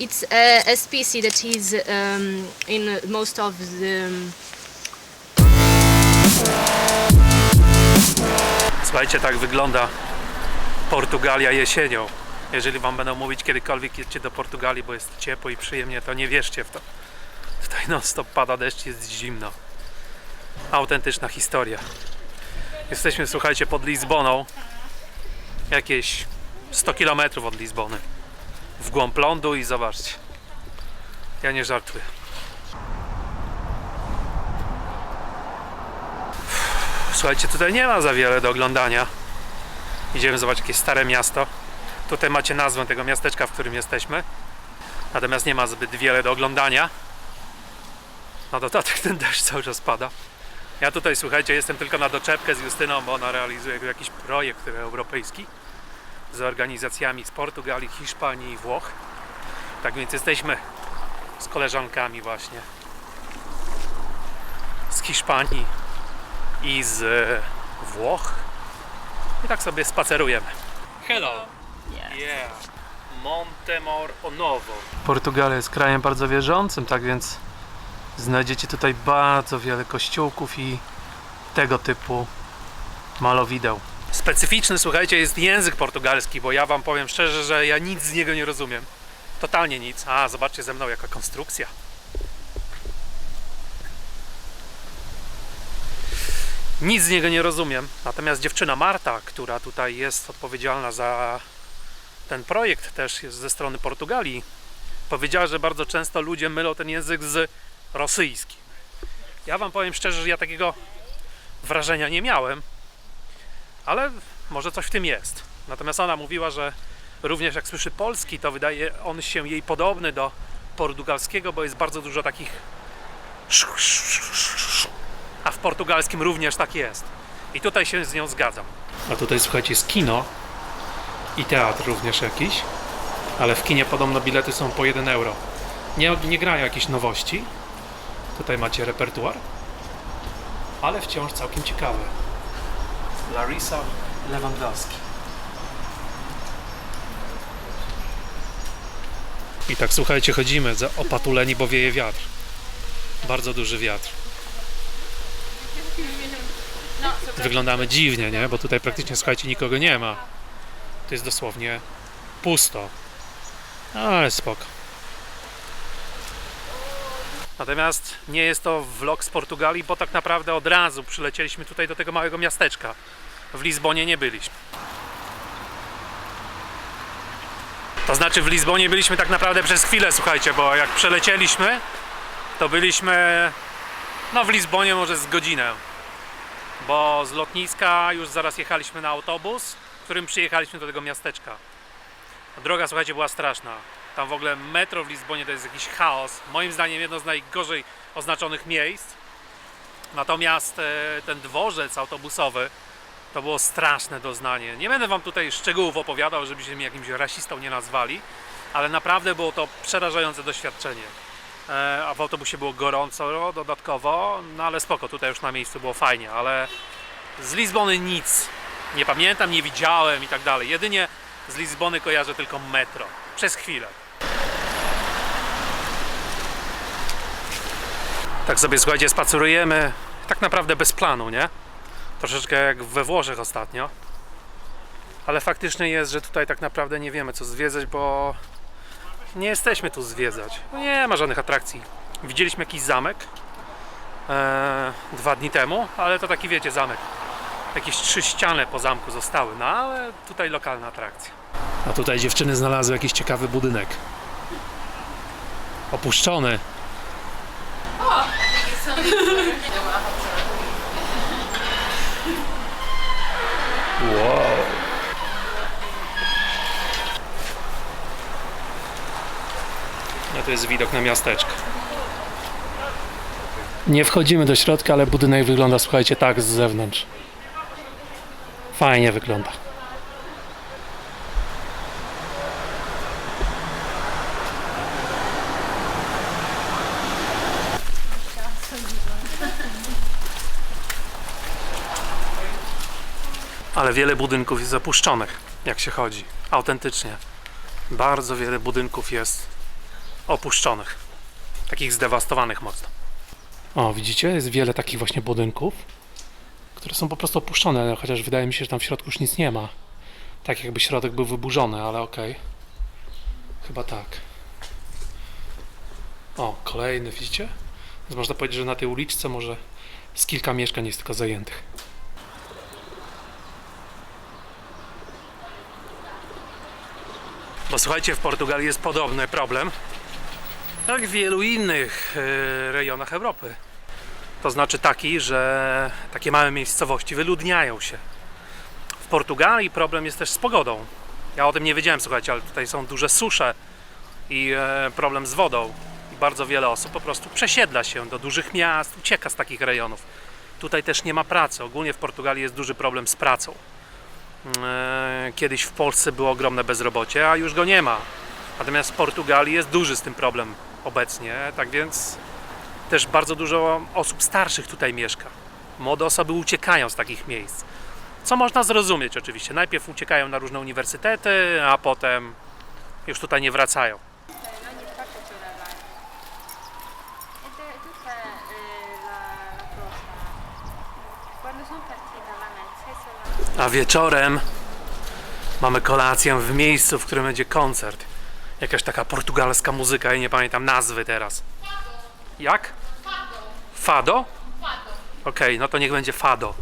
It's a, a species that is um, in most of the um, Słuchajcie, tak wygląda Portugalia jesienią. Jeżeli wam będą mówić kiedykolwiek jedźcie do Portugalii, bo jest ciepło i przyjemnie, to nie wierzcie w to. Tutaj non stop pada deszcz, jest zimno. Autentyczna historia. Jesteśmy, słuchajcie, pod Lizboną. Jakieś 100 km od Lizbony. W głąb lądu i zobaczcie. Ja nie żartuję. Słuchajcie, tutaj nie ma za wiele do oglądania. Idziemy zobaczyć jakieś stare miasto. Tutaj macie nazwę tego miasteczka, w którym jesteśmy. Natomiast nie ma zbyt wiele do oglądania. Na dodatek ten deszcz cały czas pada. Ja tutaj, słuchajcie, jestem tylko na doczepkę z Justyną, bo ona realizuje jakiś projekt europejski z organizacjami z Portugalii, Hiszpanii i Włoch. Tak więc jesteśmy z koleżankami właśnie z Hiszpanii i z e, Włoch. I tak sobie spacerujemy. Hello. Yeah. Montemor Novo. Portugalia jest krajem bardzo wierzącym, tak więc znajdziecie tutaj bardzo wiele kościółków i tego typu malowideł. Specyficzny, słuchajcie, jest język portugalski, bo ja wam powiem szczerze, że ja nic z niego nie rozumiem. Totalnie nic. A, zobaczcie ze mną jaka konstrukcja. Nic z niego nie rozumiem. Natomiast dziewczyna Marta, która tutaj jest odpowiedzialna za ten projekt, też jest ze strony Portugalii, powiedziała, że bardzo często ludzie mylą ten język z rosyjskim. Ja Wam powiem szczerze, że ja takiego wrażenia nie miałem, ale może coś w tym jest. Natomiast ona mówiła, że również jak słyszy polski, to wydaje on się jej podobny do portugalskiego, bo jest bardzo dużo takich a w portugalskim również tak jest. I tutaj się z nią zgadzam. A tutaj słuchajcie, jest kino i teatr również jakiś, ale w kinie podobno bilety są po 1 euro. Nie, nie grają jakieś nowości. Tutaj macie repertuar, ale wciąż całkiem ciekawe. Larisa Lewandowski. I tak słuchajcie, chodzimy za opatuleni, bo wieje wiatr. Bardzo duży wiatr. wyglądamy dziwnie, nie? Bo tutaj praktycznie, słuchajcie, nikogo nie ma. To jest dosłownie pusto. Ale spoko. Natomiast nie jest to vlog z Portugalii, bo tak naprawdę od razu przylecieliśmy tutaj do tego małego miasteczka. W Lizbonie nie byliśmy. To znaczy w Lizbonie byliśmy tak naprawdę przez chwilę, słuchajcie, bo jak przelecieliśmy, to byliśmy no w Lizbonie może z godzinę bo z lotniska już zaraz jechaliśmy na autobus, którym przyjechaliśmy do tego miasteczka. Droga, słuchajcie, była straszna. Tam w ogóle metro w Lizbonie to jest jakiś chaos. Moim zdaniem jedno z najgorzej oznaczonych miejsc. Natomiast e, ten dworzec autobusowy to było straszne doznanie. Nie będę wam tutaj szczegółów opowiadał, żebyście mnie jakimś rasistą nie nazwali, ale naprawdę było to przerażające doświadczenie. E, a w autobusie było gorąco dodatkowo, no ale spoko, tutaj już na miejscu było fajnie, ale z Lizbony nic. Nie pamiętam, nie widziałem i tak dalej. Jedynie z Lizbony kojarzę tylko metro. Przez chwilę. Tak sobie słuchajcie, spacerujemy tak naprawdę bez planu, nie? Troszeczkę jak we Włoszech ostatnio. Ale faktycznie jest, że tutaj tak naprawdę nie wiemy co zwiedzać, bo nie jesteśmy tu zwiedzać. No nie ma żadnych atrakcji. Widzieliśmy jakiś zamek e, dwa dni temu, ale to taki wiecie zamek. Jakieś trzy ściany po zamku zostały, no ale tutaj lokalna atrakcja. A tutaj dziewczyny znalazły jakiś ciekawy budynek. Opuszczony. Wow. No to jest widok na miasteczko. Nie wchodzimy do środka, ale budynek wygląda, słuchajcie, tak z zewnątrz. Fajnie wygląda. Ale wiele budynków jest zapuszczonych, jak się chodzi. Autentycznie. Bardzo wiele budynków jest opuszczonych. Takich zdewastowanych mocno. O, widzicie? Jest wiele takich właśnie budynków, które są po prostu opuszczone, chociaż wydaje mi się, że tam w środku już nic nie ma. Tak jakby środek był wyburzony, ale okej. Chyba tak. O, kolejny, widzicie? Więc można powiedzieć, że na tej uliczce może z kilka mieszkań jest tylko zajętych. Bo słuchajcie, w Portugalii jest podobny problem, jak w wielu innych e, rejonach Europy. To znaczy taki, że takie małe miejscowości wyludniają się. W Portugalii problem jest też z pogodą. Ja o tym nie wiedziałem, słuchajcie, ale tutaj są duże susze i e, problem z wodą. I bardzo wiele osób po prostu przesiedla się do dużych miast, ucieka z takich rejonów. Tutaj też nie ma pracy. Ogólnie w Portugalii jest duży problem z pracą. E, Kiedyś w Polsce było ogromne bezrobocie, a już go nie ma. Natomiast w Portugalii jest duży z tym problem obecnie, tak więc też bardzo dużo osób starszych tutaj mieszka. Młode osoby uciekają z takich miejsc. Co można zrozumieć oczywiście. Najpierw uciekają na różne uniwersytety, a potem już tutaj nie wracają. A wieczorem mamy kolację w miejscu, w którym będzie koncert. Jakaś taka portugalska muzyka i nie pamiętam nazwy teraz. Jak? Fado. Okej, no to niech będzie Fado.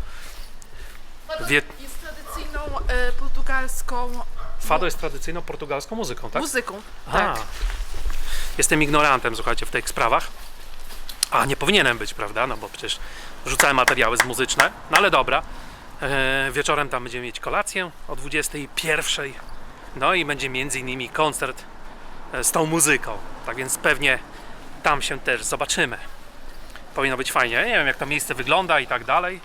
Wie... Jest tradycyjną e, portugalską Fado jest tradycyjną portugalską muzyką, tak? muzyką. A. Tak. Jestem ignorantem, słuchajcie, w tych sprawach. A nie powinienem być, prawda? No bo przecież rzucałem materiały z muzyczne. No ale dobra. E, wieczorem tam będziemy mieć kolację o 21. No i będzie między innymi koncert e, z tą muzyką. Tak więc pewnie tam się też zobaczymy. Powinno być fajnie. Nie wiem jak to miejsce wygląda i tak dalej.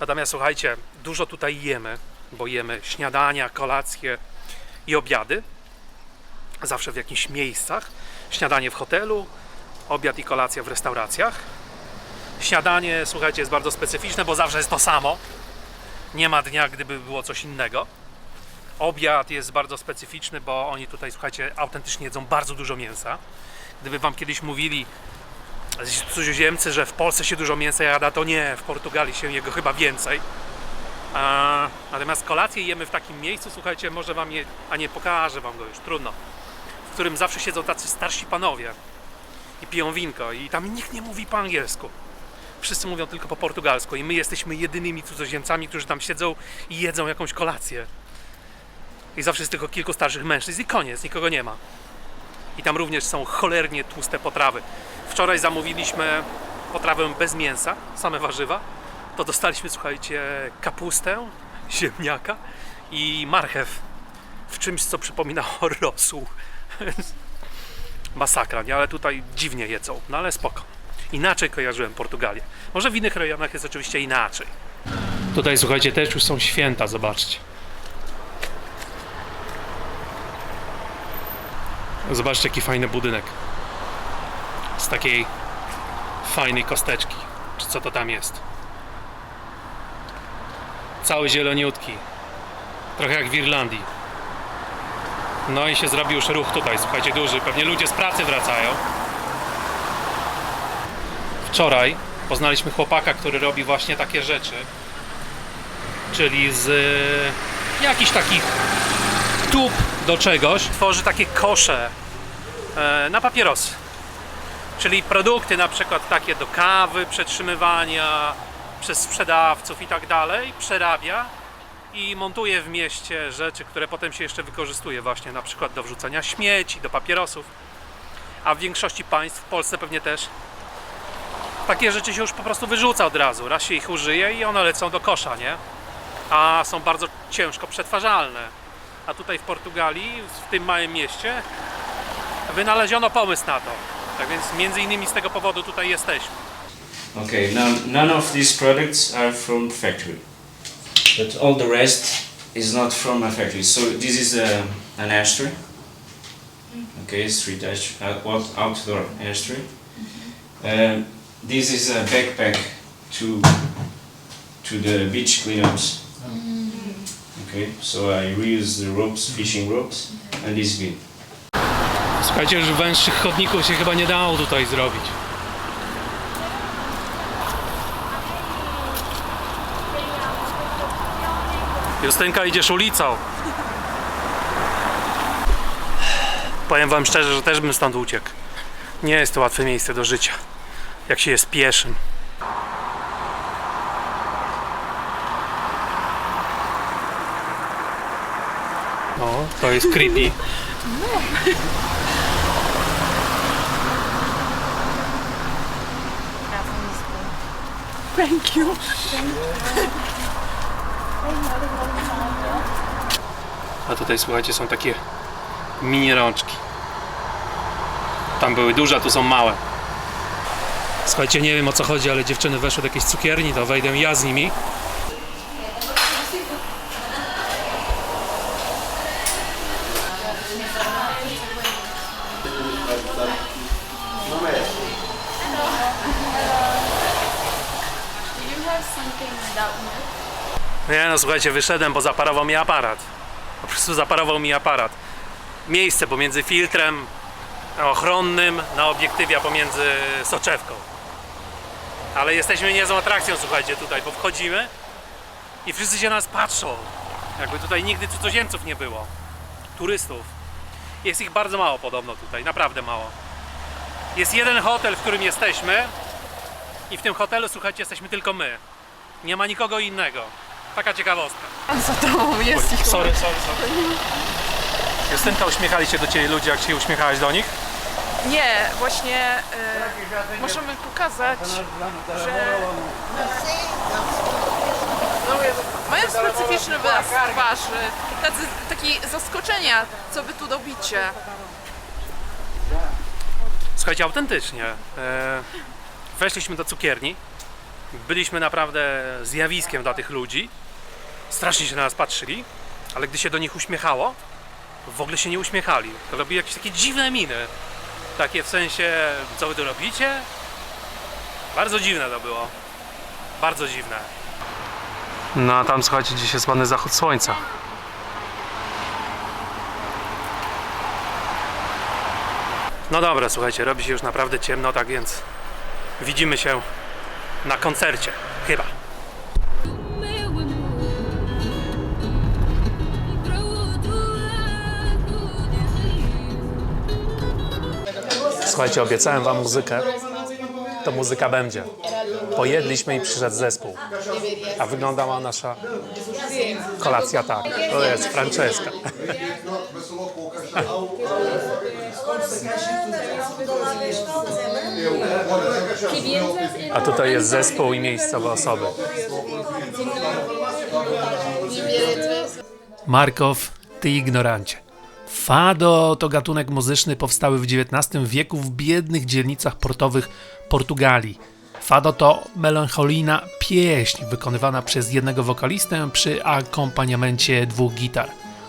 Natomiast słuchajcie, dużo tutaj jemy, bo jemy śniadania, kolacje i obiady zawsze w jakichś miejscach. Śniadanie w hotelu, obiad i kolacja w restauracjach. Śniadanie, słuchajcie, jest bardzo specyficzne, bo zawsze jest to samo. Nie ma dnia, gdyby było coś innego. Obiad jest bardzo specyficzny, bo oni tutaj, słuchajcie, autentycznie jedzą bardzo dużo mięsa. Gdyby wam kiedyś mówili cudzoziemcy, że w Polsce się dużo mięsa jada, to nie, w Portugalii się jego chyba więcej. A, natomiast kolację jemy w takim miejscu, słuchajcie, może wam je, a nie pokażę wam go już, trudno, w którym zawsze siedzą tacy starsi panowie i piją winko i tam nikt nie mówi po angielsku. Wszyscy mówią tylko po portugalsku i my jesteśmy jedynymi cudzoziemcami, którzy tam siedzą i jedzą jakąś kolację. I zawsze jest tylko kilku starszych mężczyzn i koniec, nikogo nie ma. I tam również są cholernie tłuste potrawy. Wczoraj zamówiliśmy potrawę bez mięsa, same warzywa. To dostaliśmy, słuchajcie, kapustę, ziemniaka i marchew w czymś, co przypominało rosół. Masakra, nie? Ale tutaj dziwnie jedzą, no ale spoko. Inaczej kojarzyłem Portugalię. Może w innych rejonach jest oczywiście inaczej. Tutaj, słuchajcie, też już są święta, zobaczcie. Zobaczcie, jaki fajny budynek. Z takiej fajnej kosteczki. Czy co to tam jest? Cały zieloniutki. Trochę jak w Irlandii. No i się zrobił już ruch tutaj, słuchajcie, duży. Pewnie ludzie z pracy wracają. Wczoraj poznaliśmy chłopaka, który robi właśnie takie rzeczy. Czyli z e, jakichś takich tub do czegoś. Tworzy takie kosze e, na papierosy. Czyli produkty na przykład takie do kawy, przetrzymywania przez sprzedawców i tak dalej, przerabia i montuje w mieście rzeczy, które potem się jeszcze wykorzystuje właśnie na przykład do wrzucania śmieci, do papierosów. A w większości państw, w Polsce pewnie też, takie rzeczy się już po prostu wyrzuca od razu. Raz się ich użyje i one lecą do kosza, nie? A są bardzo ciężko przetwarzalne. A tutaj w Portugalii, w tym małym mieście, wynaleziono pomysł na to. Tak więc między innymi z tego powodu tutaj jesteśmy. Okay, now none of these products are from factory, but all the rest is not from a factory. So this is a, an ashtray. Okay, street ash, uh, out- outdoor ashtray. Um, this is a backpack to to the beach cleanups. Okay, so I reuse the ropes, fishing ropes, and this bin. Słuchajcie, już węższych chodników się chyba nie dało tutaj zrobić. Justynka idziesz ulicą. Powiem wam szczerze, że też bym stąd uciekł. Nie jest to łatwe miejsce do życia, jak się jest pieszym. O, to jest creepy. Thank you. A tutaj słuchajcie, są takie mini rączki. Tam były duże, a tu są małe. Słuchajcie, nie wiem o co chodzi, ale dziewczyny weszły do jakiejś cukierni, to wejdę ja z nimi. Nie no, słuchajcie, wyszedłem, bo zaparował mi aparat. Po prostu zaparował mi aparat. Miejsce pomiędzy filtrem ochronnym na obiektywie, a pomiędzy soczewką. Ale jesteśmy niezłą atrakcją, słuchajcie, tutaj, bo wchodzimy i wszyscy się na nas patrzą. Jakby tutaj nigdy cudzoziemców nie było. Turystów. Jest ich bardzo mało podobno tutaj, naprawdę mało. Jest jeden hotel, w którym jesteśmy i w tym hotelu, słuchajcie, jesteśmy tylko my. Nie ma nikogo innego. Taka ciekawostka. Za tobą jest ich. Sorry, sorry, sorry. Justynka, uśmiechali się do Ciebie ludzie, jak się uśmiechałeś do nich? Nie, właśnie e, możemy pokazać, że mają specyficzny wyraz twarzy, tacy, takie zaskoczenia, co wy tu robicie. Słuchajcie, autentycznie. E, weszliśmy do cukierni. Byliśmy naprawdę zjawiskiem dla tych ludzi. Strasznie się na nas patrzyli, ale gdy się do nich uśmiechało, w ogóle się nie uśmiechali. Robili jakieś takie dziwne miny. Takie w sensie, co wy tu robicie? Bardzo dziwne to było. Bardzo dziwne. No a tam słuchajcie, dziś jest ładny zachód słońca. No dobra, słuchajcie, robi się już naprawdę ciemno, tak więc widzimy się na koncercie. Słuchajcie, obiecałem wam muzykę. To muzyka będzie. Pojedliśmy i przyszedł zespół. A wyglądała nasza kolacja tak. To jest Francesca. A tutaj jest zespół i miejscowe osoby. Markow, ty ignorancie. Fado to gatunek muzyczny powstały w XIX wieku w biednych dzielnicach portowych Portugalii. Fado to melancholijna pieśń wykonywana przez jednego wokalistę przy akompaniamencie dwóch gitar.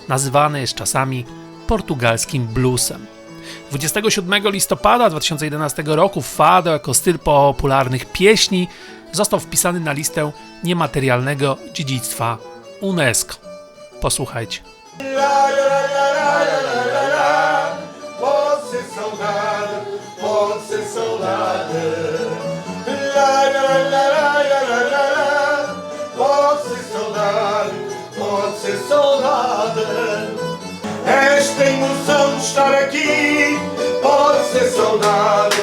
Nazywany jest czasami portugalskim bluesem. 27 listopada 2011 roku fado jako styl popularnych pieśni został wpisany na listę niematerialnego dziedzictwa UNESCO. Posłuchajcie. Pode ser saudade, pode ser saudade. Pode ser saudade, pode ser saudade. Esta emoção de estar aqui pode ser saudade,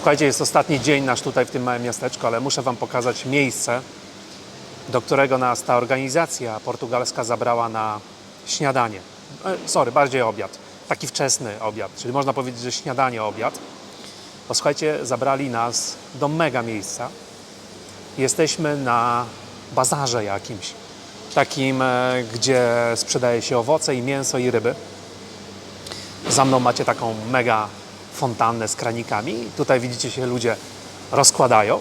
Słuchajcie, jest ostatni dzień nasz tutaj w tym małym miasteczku, ale muszę Wam pokazać miejsce, do którego nas ta organizacja portugalska zabrała na śniadanie. E, sorry, bardziej obiad. Taki wczesny obiad, czyli można powiedzieć, że śniadanie, obiad. Bo słuchajcie, zabrali nas do mega miejsca. Jesteśmy na bazarze jakimś. takim, e, gdzie sprzedaje się owoce i mięso i ryby. Za mną macie taką mega fontannę z kranikami. Tutaj widzicie się ludzie rozkładają.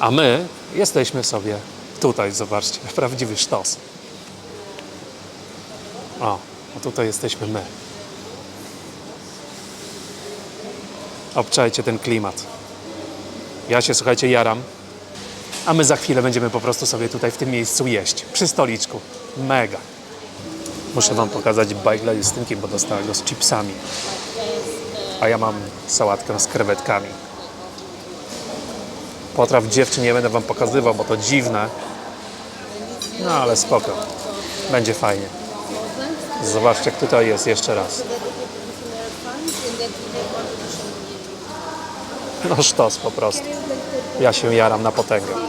A my jesteśmy sobie tutaj, zobaczcie, prawdziwy sztos. O, a tutaj jesteśmy my. Obczajcie ten klimat. Ja się, słuchajcie, jaram. A my za chwilę będziemy po prostu sobie tutaj w tym miejscu jeść. Przy stoliczku. Mega. Muszę wam pokazać bajgla Justynki, bo dostałem go z chipsami. A ja mam sałatkę z krewetkami. Potraw dziewczyn nie będę wam pokazywał, bo to dziwne. No ale spoko. Będzie fajnie. Zobaczcie, jak tutaj jest jeszcze raz. No sztos po prostu. Ja się jaram na potęgę.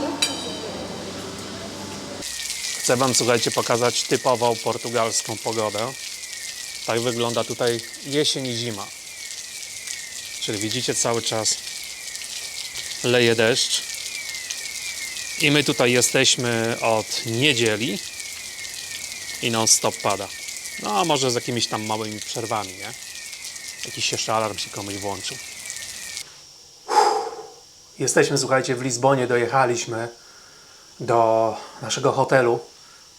Chcę Wam, słuchajcie, pokazać typową portugalską pogodę. Tak wygląda tutaj jesień i zima. Czyli widzicie cały czas leje deszcz. I my tutaj jesteśmy od niedzieli i non stop pada. No, może z jakimiś tam małymi przerwami, nie? Jakiś jeszcze alarm się komuś włączył. Jesteśmy, słuchajcie, w Lizbonie, dojechaliśmy do naszego hotelu.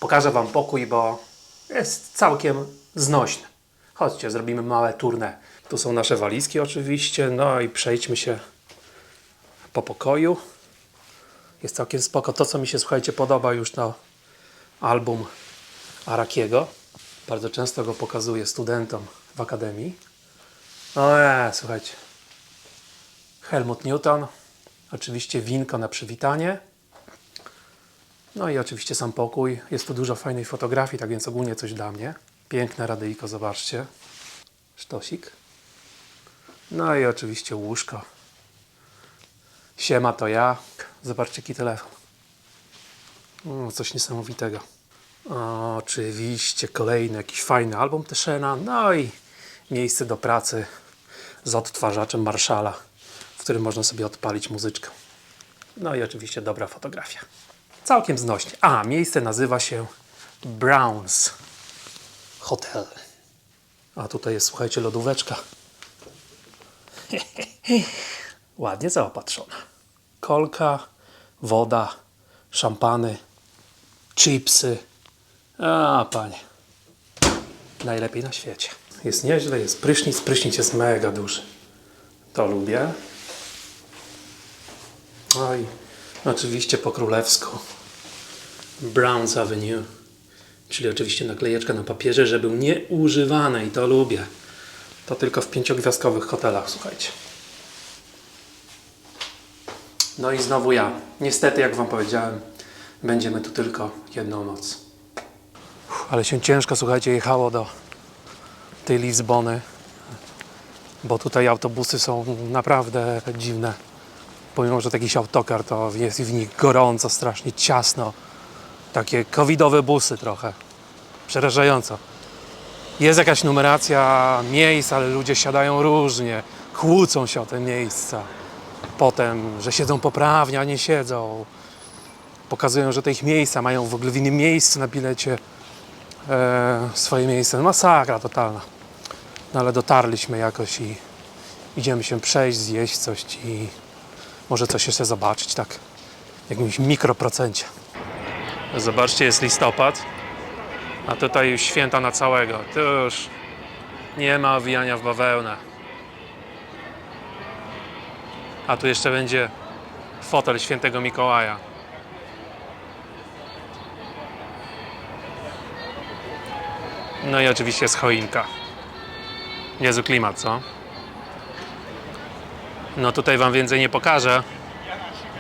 Pokażę Wam pokój, bo jest całkiem znośny. Chodźcie, zrobimy małe tournée. Tu są nasze walizki oczywiście, no i przejdźmy się po pokoju. Jest całkiem spoko. To, co mi się, słuchajcie, podoba już to album Arakiego. Bardzo często go pokazuję studentom w akademii. No nie, słuchajcie. Helmut Newton. Oczywiście winko na przywitanie. No i oczywiście sam pokój. Jest tu dużo fajnej fotografii, tak więc ogólnie coś dla mnie. Piękne radyjko, zobaczcie. Sztosik. No i oczywiście łóżko. Siema to ja. Zobaczcie jaki telefon. O, coś niesamowitego. Oczywiście kolejny jakiś fajny album Teszena. No i miejsce do pracy z odtwarzaczem Marszala, w którym można sobie odpalić muzyczkę. No i oczywiście dobra fotografia. Całkiem znośnie. A, miejsce nazywa się Browns Hotel. A tutaj jest, słuchajcie, lodóweczka. Ładnie zaopatrzona. Kolka, woda, szampany, chipsy. A, panie. Najlepiej na świecie. Jest nieźle, jest prysznic. Prysznic jest mega duży. To lubię. No i oczywiście po królewsku Browns Avenue, czyli oczywiście naklejeczka na papierze, że był nieużywany i to lubię. To tylko w pięciogwiazdkowych hotelach, słuchajcie. No i znowu ja. Niestety, jak Wam powiedziałem, będziemy tu tylko jedną noc. Ale się ciężko, słuchajcie, jechało do tej Lizbony, bo tutaj autobusy są naprawdę dziwne. Pomimo, że jakiś autokar, to jest w nich gorąco, strasznie ciasno. Takie covidowe busy trochę. Przerażająco. Jest jakaś numeracja miejsc, ale ludzie siadają różnie. Kłócą się o te miejsca. Potem, że siedzą poprawnie, a nie siedzą. Pokazują, że te ich miejsca mają w ogóle w innym miejscu na bilecie e, swoje miejsce. No masakra totalna. No ale dotarliśmy jakoś i idziemy się przejść, zjeść coś i może coś jeszcze zobaczyć, tak w jakimś mikroprocencie. Zobaczcie, jest listopad, a tutaj już święta na całego. Tu już nie ma owijania w bawełnę. A tu jeszcze będzie fotel świętego Mikołaja. No i oczywiście jest choinka. Niezły klimat, co? No tutaj Wam więcej nie pokażę,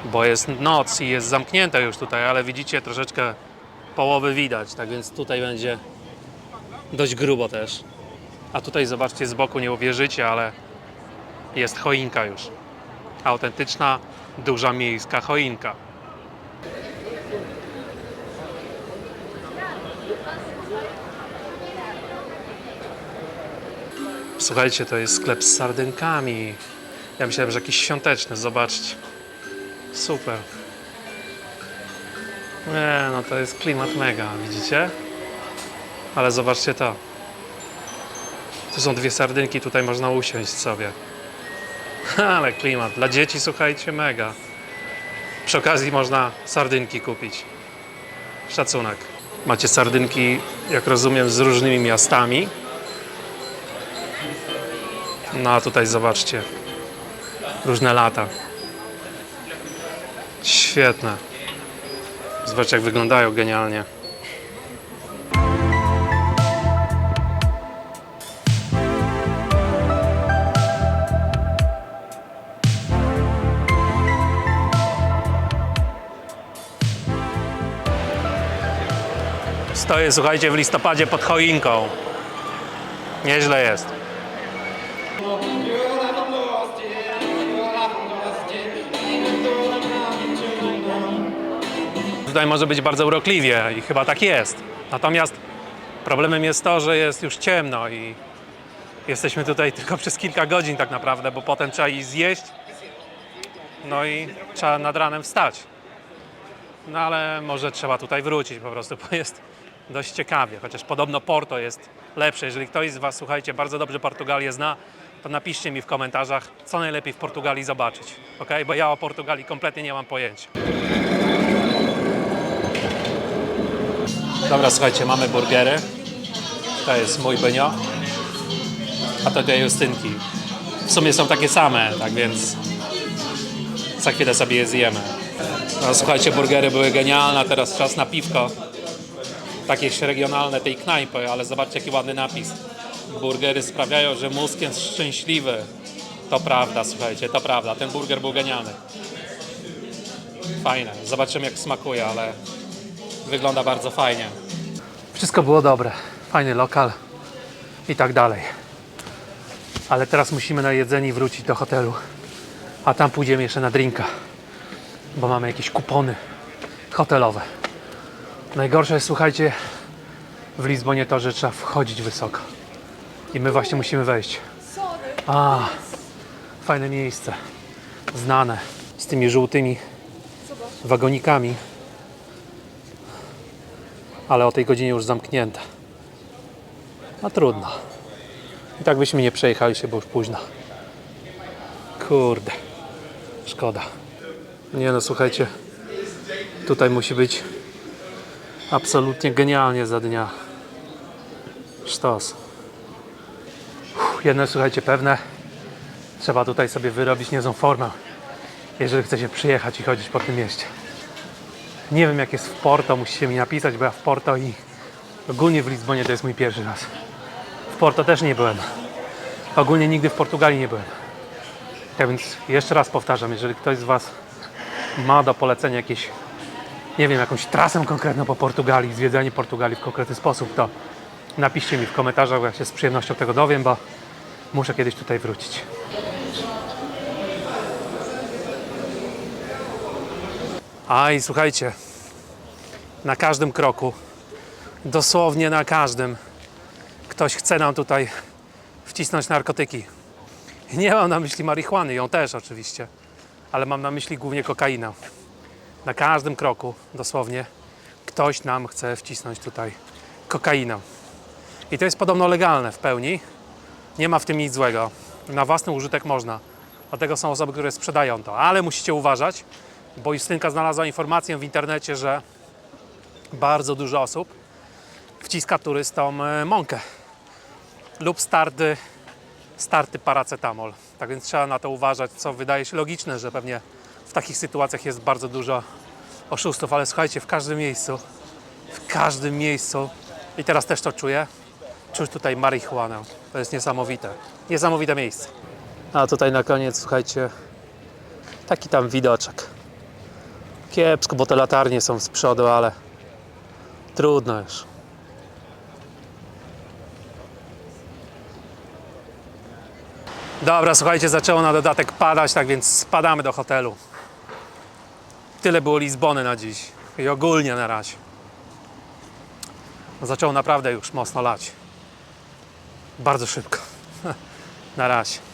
bo jest noc i jest zamknięte już tutaj, ale widzicie troszeczkę połowy widać, tak więc tutaj będzie dość grubo też. A tutaj zobaczcie z boku, nie uwierzycie, ale jest choinka już. Autentyczna, duża miejska choinka. Słuchajcie, to jest sklep z sardynkami. Ja myślałem, że jakiś świąteczny, zobaczcie. Super. Nie, no to jest klimat mega, widzicie? Ale zobaczcie to. Tu są dwie sardynki, tutaj można usiąść sobie. Ale klimat. Dla dzieci, słuchajcie, mega. Przy okazji można sardynki kupić. Szacunek. Macie sardynki, jak rozumiem, z różnymi miastami. No a tutaj zobaczcie. Różne lata. Świetne. Zobaczcie, jak wyglądają genialnie. Stoję, słuchajcie, w listopadzie pod choinką. Nieźle jest. Tutaj może być bardzo urokliwie i chyba tak jest. Natomiast problemem jest to, że jest już ciemno i jesteśmy tutaj tylko przez kilka godzin tak naprawdę, bo potem trzeba iść zjeść. No i trzeba nad ranem wstać. No ale może trzeba tutaj wrócić po prostu, bo jest dość ciekawie. Chociaż podobno Porto jest lepsze. Jeżeli ktoś z Was, słuchajcie, bardzo dobrze Portugalię zna, to napiszcie mi w komentarzach, co najlepiej w Portugalii zobaczyć. ok? Bo ja o Portugalii kompletnie nie mam pojęcia. Dobra, słuchajcie, mamy burgery. To jest mój benio. A to dwie Justynki. W sumie są takie same, tak więc za chwilę sobie je zjemy. No, słuchajcie, burgery były genialne, teraz czas na piwko. Takie regionalne tej knajpy, ale zobaczcie jaki ładny napis. Burgery sprawiają, że mózg jest szczęśliwy. To prawda, słuchajcie, to prawda. Ten burger był genialny. Fajne. Zobaczymy jak smakuje, ale wygląda bardzo fajnie. Wszystko było dobre. Fajny lokal i tak dalej. Ale teraz musimy na jedzenie wrócić do hotelu. A tam pójdziemy jeszcze na drinka. Bo mamy jakieś kupony hotelowe. Najgorsze jest, słuchajcie, w Lizbonie to, że trzeba wchodzić wysoko. I my właśnie musimy wejść. A, fajne miejsce. Znane. Z tymi żółtymi wagonikami. Ale o tej godzinie już zamknięte. A trudno. I tak byśmy nie przejechali się, bo już późno. Kurde. Szkoda. Nie no, słuchajcie. Tutaj musi być absolutnie genialnie za dnia. Sztos. Jedno, słuchajcie, pewne. Trzeba tutaj sobie wyrobić niezłą formę, jeżeli chce się przyjechać i chodzić po tym mieście. Nie wiem jak jest w Porto, musicie mi napisać, bo ja w Porto i ogólnie w Lizbonie to jest mój pierwszy raz. W Porto też nie byłem. Ogólnie nigdy w Portugalii nie byłem. Tak więc jeszcze raz powtarzam, jeżeli ktoś z Was ma do polecenia jakieś, nie wiem, jakąś trasę konkretną po Portugalii, zwiedzanie Portugalii w konkretny sposób, to napiszcie mi w komentarzach, bo ja się z przyjemnością tego dowiem, bo muszę kiedyś tutaj wrócić. A i słuchajcie, na każdym kroku, dosłownie na każdym, ktoś chce nam tutaj wcisnąć narkotyki. Nie mam na myśli marihuany, ją też oczywiście, ale mam na myśli głównie kokainę. Na każdym kroku, dosłownie, ktoś nam chce wcisnąć tutaj kokainę. I to jest podobno legalne w pełni. Nie ma w tym nic złego. Na własny użytek można. Dlatego są osoby, które sprzedają to. Ale musicie uważać, bo Justynka znalazła informację w internecie, że bardzo dużo osób wciska turystom e, mąkę lub starty, starty paracetamol. Tak więc trzeba na to uważać, co wydaje się logiczne, że pewnie w takich sytuacjach jest bardzo dużo oszustów, ale słuchajcie, w każdym miejscu, w każdym miejscu i teraz też to czuję, czuć tutaj marihuanę. To jest niesamowite. Niesamowite miejsce. A tutaj na koniec, słuchajcie, taki tam widoczek. Kiepsko, bo te latarnie są z przodu, ale trudno już. Dobra, słuchajcie, zaczęło na dodatek padać, tak więc spadamy do hotelu. Tyle było Lizbony na dziś i ogólnie na razie. Zaczęło naprawdę już mocno lać. Bardzo szybko. Na razie.